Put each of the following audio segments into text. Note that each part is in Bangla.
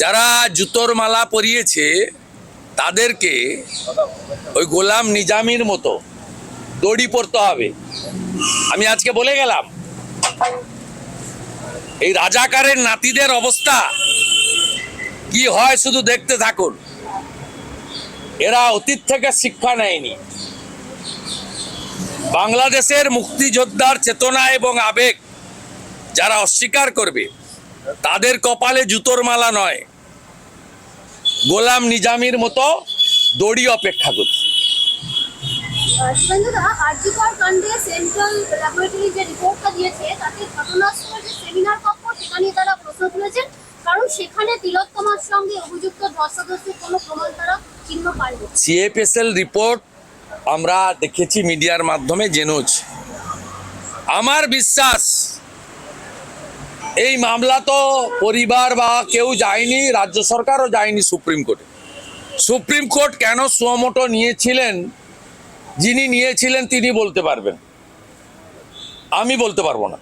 যারা জুতোর মালা পরিয়েছে, তাদেরকে ওই গোলাম নিজামির মতো দড়ি পরতে হবে। আমি আজকে বলে গেলাম, এই রাজাকারের নাতিদের অবস্থা কি হয় শুধু দেখতে থাকুন। এরা অতীত থেকে শিক্ষা নেয়নি। বাংলাদেশের মুক্তিযোদ্ধার চেতনা এবং আবেগ যারা অস্বীকার করবে তাদের কপালে জুতোর মালা নয়। গোলাম নিজামির মতো দড়ি অপেক্ষা করছে। শুভেন্দুদা আরজিকর কাণ্ডে সেন্ট্রাল ল্যাবরেটরি যে রিপোর্টটা দিয়েছে তাতে ঘটনাস্থলের যে সেমিনার কক্ষ সেটা তারা প্রশ্ন তুলেছেন। কারণ সেখানে তিলোত্তমার সঙ্গে অভিযুক্ত ধস্তাধস্তির কোনো প্রমাণ তারা চিহ্ন পায়নি। সিএফএসএল রিপোর্ট আমরা দেখেছি মিডিয়ার মাধ্যমে জেনেছি আমার বিশ্বাস এই মামলা তো পরিবার বা কেউ যায়নি, রাজ্য সরকারও যায়নি সুপ্রিম কোর্টে। সুপ্রিম কোর্ট কেন সুমোটো নিয়েছিলেন? যিনি নিয়েছিলেন তিনি বলতে পারবেন। আমি বলতে পারব না।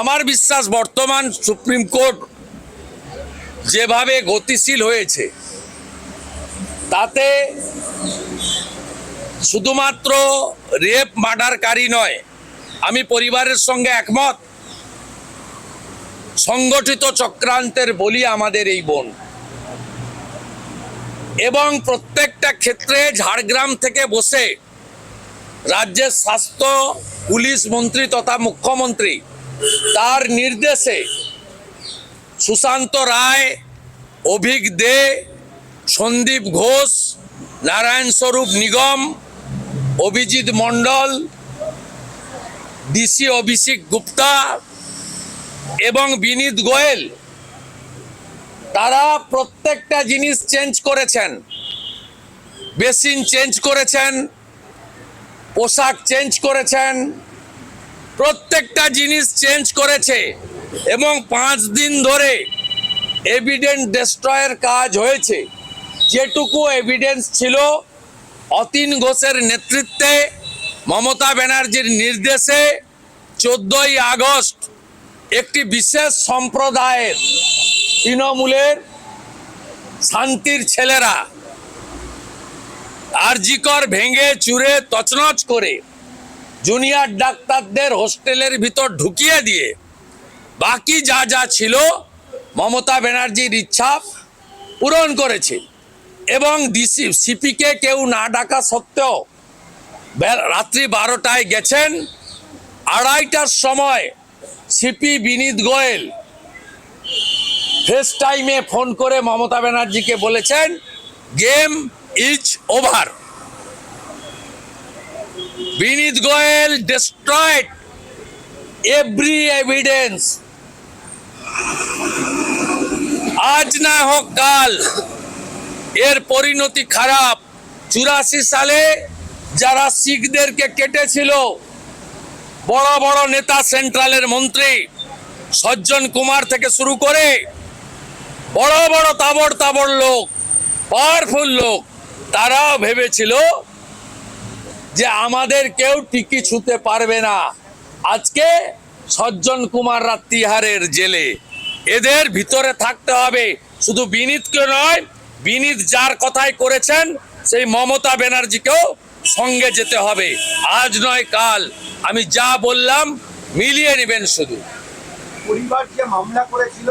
আমার বিশ্বাস বর্তমান সুপ্রিম কোর্ট যেভাবে গতিশীল হয়েছে, তাতে শুধুমাত্র রেপ মার্ডারকারী নয়, আমি পরিবারের সঙ্গে একমত সংগঠিত চক্রান্তের বলি আমাদের এই বোন। এবং প্রত্যেকটা ক্ষেত্রে ঝাড়গ্রাম থেকে বসে রাজ্যের স্বাস্থ্য, পুলিশ মন্ত্রী তথা মুখ্যমন্ত্রী তার নির্দেশে সুশান্ত রায়, অভিক দে, সন্দীপ ঘোষ, নারায়ণ স্বরূপ নিগম, অভিজিৎ মণ্ডল, ডিসি অভিষেক গুপ্তা এবং বিনীত গোয়েল, তারা প্রত্যেকটা জিনিস চেঞ্জ করেছেন। বেসিন চেঞ্জ করেছেন, পোশাক চেঞ্জ করেছেন, প্রত্যেকটা জিনিস চেঞ্জ করেছে এবং পাঁচ দিন ধরে এভিডেন্স ডেস্ট্রয়ের কাজ হয়েছে। যেটুকু এভিডেন্স ছিল অতীন ঘোষের নেতৃত্বে মমতা ব্যানার্জির নির্দেশে চোদ্দই আগস্ট একটি বিশেষ সম্প্রদায়ের তৃণমূলের শান্তির ছেলেরা আরজিকর ভেঙে চুরে তছনছ করে জুনিয়র ডাক্তারদের হোস্টেলের ভিতর ঢুকিয়ে দিয়ে বাকি যা যা ছিল মমতা ব্যানার্জির ইচ্ছা পূরণ করেছে। এবং ডিসি, সিপিকে কেউ না ডাকা সত্ত্বেও রাত্রি বারোটায় গেছেন। আড়াইটার সময় সিপি বিনীত গোয়েল ফেস টাইমে ফোন করে মমতা ব্যানার্জিকে বলেছেন game is over Vinit Goyal destroyed every evidence আজ না হোক কাল, এর পরিণতি খারাপ। চুরাশি সালে যারা শিখদেরকে কেটেছিল বড় বড় নেতা সেন্ট্রালের মন্ত্রী সজ্জন কুমার থেকে শুরু করে বড় বড় তাবড় তাবড় লোক পাওয়ারফুল লোক, তারাও ভেবেছিল যে আমাদের কেউ টিকি ছুতে পারবে না। আজকে সজ্জন কুমার রাত্রিহারের জেলে। এদের ভিতরে থাকতে হবে। শুধু বিনীতকে নয়, বিনীত যার কথাই করেছেন, সেই মমতা ব্যানার্জিকেও সঙ্গে যেতে হবে। আজ নয় কাল আমি যা বললাম মিলিয়ে নেবেন শুধু। পরিবার যে মামলা করেছিল